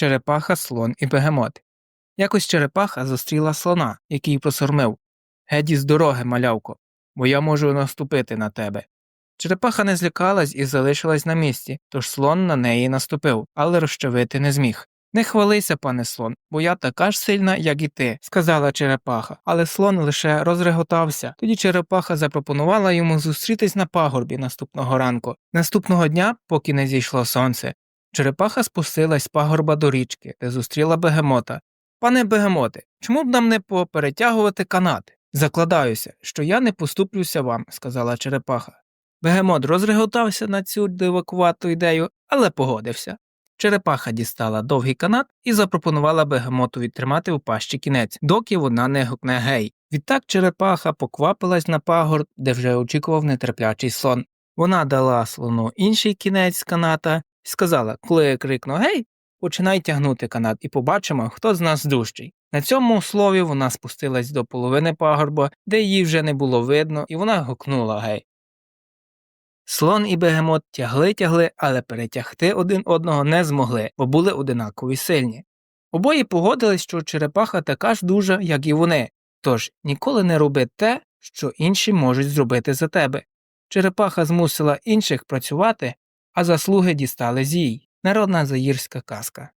Черепаха, слон і бегемот. Якось черепаха зустріла слона, який просормив Геді з дороги, малявко, бо я можу наступити на тебе. Черепаха не злякалась і залишилась на місці, тож слон на неї наступив, але розчавити не зміг. Не хвалися, пане слон, бо я така ж сильна, як і ти, сказала черепаха, але слон лише розреготався. Тоді черепаха запропонувала йому зустрітись на пагорбі наступного ранку. Наступного дня, поки не зійшло сонце, черепаха спустилась з пагорба до річки, де зустріла бегемота. Пане бегемоте, чому б нам не поперетягувати канати? Закладаюся, що я не поступлюся вам, сказала черепаха. Бегемот розреготався на цю дивакувату ідею, але погодився. Черепаха дістала довгий канат і запропонувала бегемотові тримати у пащі кінець, доки вона не гукне гей. Відтак черепаха поквапилась на пагорб, де вже очікував нетерплячий слон. Вона дала слону інший кінець каната сказала, коли я крикну гей, починай тягнути канат і побачимо, хто з нас дужчий. На цьому слові вона спустилась до половини пагорба, де її вже не було видно, і вона гукнула гей. Слон і бегемот тягли тягли, але перетягти один одного не змогли, бо були одинакові сильні. Обоє погодились, що черепаха така ж дужа, як і вони, тож ніколи не роби те, що інші можуть зробити за тебе. Черепаха змусила інших працювати, а заслуги дістали зій Народна заїрська казка.